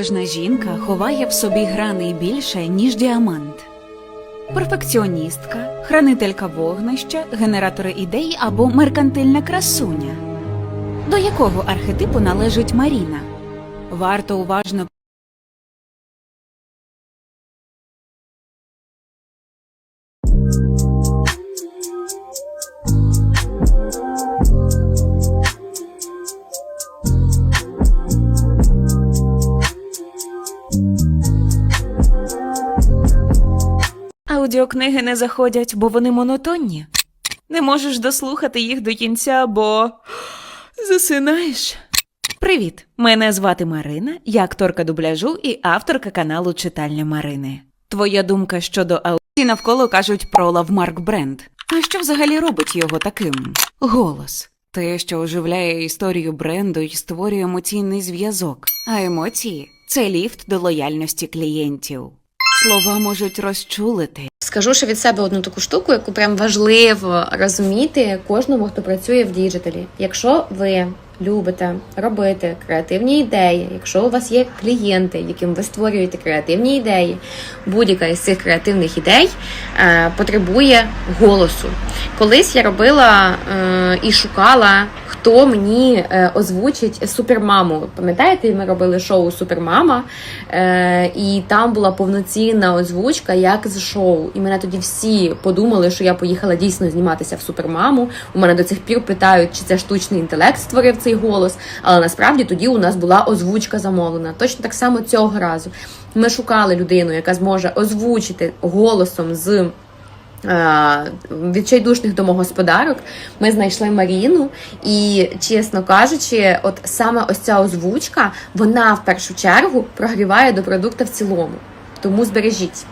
Кожна жінка ховає в собі грани більше, ніж діамант. Перфекціоністка, хранителька вогнища, генератори ідей або меркантильна красуня. До якого архетипу належить Маріна? Варто уважно Аудіокниги не заходять, бо вони монотонні. Не можеш дослухати їх до кінця, бо засинаєш. Привіт! Мене звати Марина, я акторка дубляжу і авторка каналу Читальня Марини. Твоя думка щодо аудіо навколо кажуть про лавмарк бренд. А що взагалі робить його таким? Голос. Те, що оживляє історію бренду і створює емоційний зв'язок. А емоції це ліфт до лояльності клієнтів. Слова можуть розчулити. Скажу ще від себе одну таку штуку, яку прям важливо розуміти кожному, хто працює в діджиталі. Якщо ви любите робити креативні ідеї, якщо у вас є клієнти, яким ви створюєте креативні ідеї, будь-яка із цих креативних ідей е, потребує голосу. Колись я робила е, і шукала. Хто мені е, озвучить супермаму? Пам'ятаєте, ми робили шоу Супермама, е, і там була повноцінна озвучка, як з шоу. І мене тоді всі подумали, що я поїхала дійсно зніматися в супермаму. У мене до цих пір питають, чи це штучний інтелект створив цей голос. Але насправді тоді у нас була озвучка замовлена. Точно так само цього разу. Ми шукали людину, яка зможе озвучити голосом з. Е, Відчайдушних домогосподарок ми знайшли Маріну, і чесно кажучи, от саме ось ця озвучка, вона в першу чергу прогріває до продукту в цілому. Тому збережіть.